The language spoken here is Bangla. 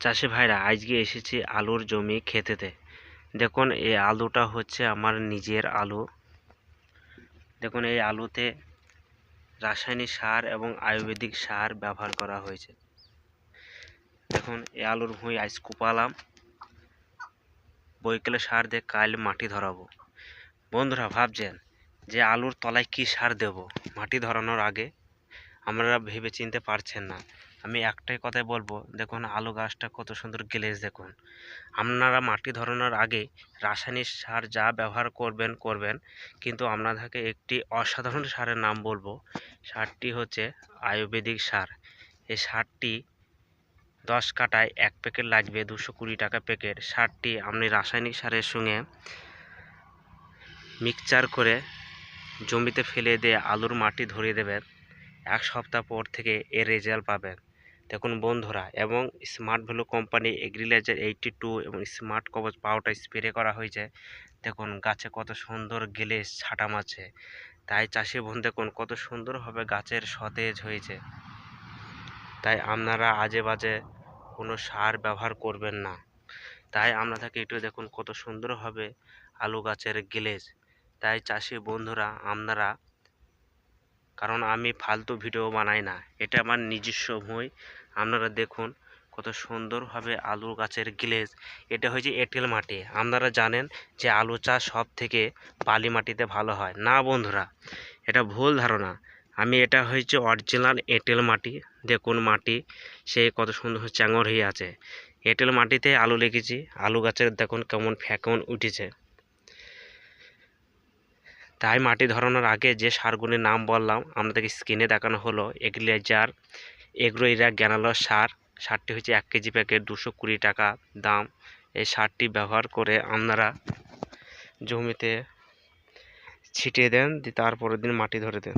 চাষি ভাইরা, আজকে এসেছি আলুর জমি খেতেতে। দেখুন, এই আলুটা হচ্ছে আমার নিজের আলু। দেখুন, এই আলুতে রাসায়নিক সার এবং আয়ুর্বেদিক সার ব্যবহার করা হয়েছে। দেখুন, এই আলুর ভুঁই আজ কুপালাম। বৈকালে সার দিয়ে কাল মাটি ধরাবো। বন্ধুরা, ভাবছেন যে আলুর তলায় কি সার দেব? মাটি ধরানোর আগে আমরা ভেবে চিনতে পারছেন না। আমি একটাই কথাই বলব, দেখুন আলু গাছটা কত সুন্দর গ্লেজ দেখুন। আপনারা মাটি ধরানোর আগে রাসায়নিক সার যা ব্যবহার করবেন করবেন। কিন্তু আপনাদেরকে একটি অসাধারণ সারের নাম বলব, সারটি হচ্ছে আয়ুর্বেদিক সার। এই সারটি দশ কাটায় এক প্যাকেট লাগবে, দুশো কুড়ি টাকা প্যাকেট। সারটি আপনি রাসায়নিক সারের সঙ্গে মিক্সচার করে জমিতে ফেলে দিয়ে আলুর মাটি ধরিয়ে দেবেন। এক সপ্তাহ পর থেকে এর রেজাল্ট পাবেন। দেখুন বন্ধুরা, এবং স্মার্ট ভ্যালু কোম্পানি এগ্রিলেজার এইটটি টু এবং স্মার্ট কবচ পাউডার স্প্রে করা হয়েছে। দেখুন গাছে কত সুন্দর গেলে ছাটা মাছে তাই চাষি বোন দেখুন কত সুন্দরভাবে গাছের সতেজ হয়েছে। তাই আপনারা আজে বাজে কোনো সার ব্যবহার করবেন না। তাই আপনাদেরকে একটু দেখুন কত সুন্দরভাবে আলু গাছের গেলেজ। তাই চাষি বন্ধুরা, আপনারা কারণ আমি ফালতু ভিডিও বানাই না। এটা আমার নিজস্ব ভুঁই। আপনারা দেখুন কত সুন্দরভাবে আলু গাছের গ্লেজ। এটা হয়েছে এঁটেল মাটি। আপনারা জানেন যে আলু চাষ সব থেকে বালি মাটিতে ভালো হয়। না বন্ধুরা, এটা ভুল ধারণা। আমি এটা হয়েছে অরিজিনাল এঁটেল মাটি। দেখুন মাটি, সে কত সুন্দর চ্যাঙর হয়ে আছে। এঁটেল মাটিতে আলু লেগেছি। আলু গাছের দেখুন কেমন ফ্যাকন উঠেছে। তাই মাটি ধরানোর আগে যে সারগুলির নাম বললাম আপনাদেরকে স্ক্রিনে দেখানো হলো এগ্রিলেজার এগ্রোইরা গ্যানালো সার। সারটি হচ্ছে এক কেজি প্যাকেট, দুশো কুড়ি টাকা দাম। এই সারটি ব্যবহার করে আপনারা জমিতে ছিটিয়ে দেন তারপরের দিন মাটি ধরে দেন।